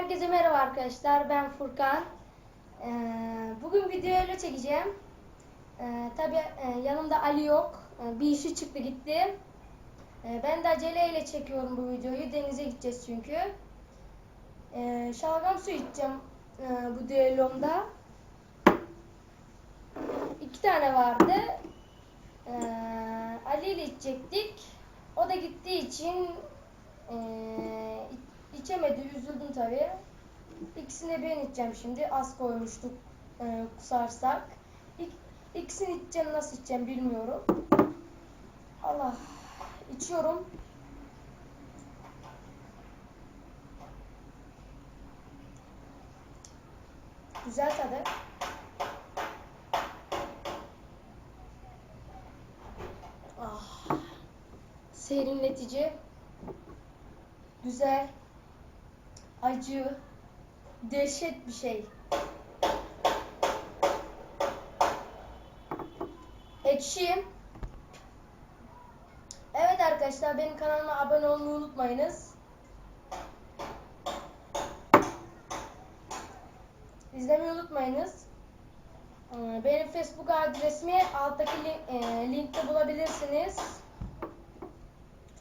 Herkese merhaba arkadaşlar. Ben Furkan. Ee, bugün videoyla çekeceğim. Ee, Tabi yanımda Ali yok. Ee, bir işi çıktı gitti. Ee, ben de aceleyle çekiyorum bu videoyu. Denize gideceğiz çünkü. Ee, şalgam su içeceğim e, bu düellomda. İki tane vardı. Ee, Ali ile içecektik. O da gittiği için iç- içemedi. Üzüldüm tabii. İkisini ben içeceğim şimdi. Az koymuştuk ee, kusarsak. İk, ikisini içeceğim nasıl içeceğim bilmiyorum. Allah. içiyorum. Güzel tadı. Ah. Serinletici. Güzel. Acı. Dehşet bir şey. Ekşi. Evet arkadaşlar benim kanalıma abone olmayı unutmayınız. İzlemeyi unutmayınız. Ee, Benim Facebook adresimi alttaki e, linkte bulabilirsiniz.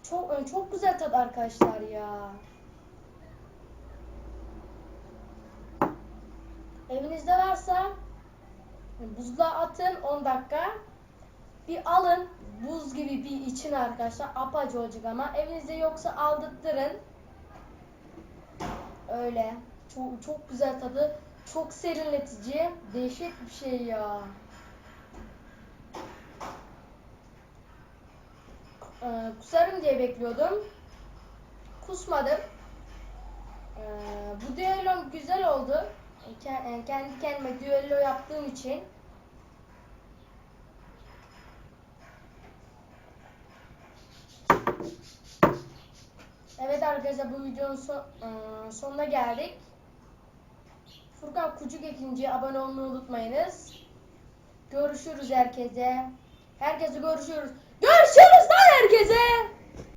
Çok e, çok güzel tadı arkadaşlar ya. Evinizde varsa buzluğa atın 10 dakika. Bir alın buz gibi bir için arkadaşlar olacak ama evinizde yoksa aldırtırın. Öyle. Çok, çok güzel tadı. Çok serinletici. Dehşet bir şey ya. Ee, kusarım diye bekliyordum. Kusmadım. Ee, bu düellom güzel oldu. E, Kendi kendime düello yaptığım için. Evet arkadaşlar bu videonun son- e, sonuna geldik. Furkan Kucuk ikinci abone olmayı unutmayınız. Görüşürüz herkese. Herkese görüşürüz. Görüşürüz lan herkese.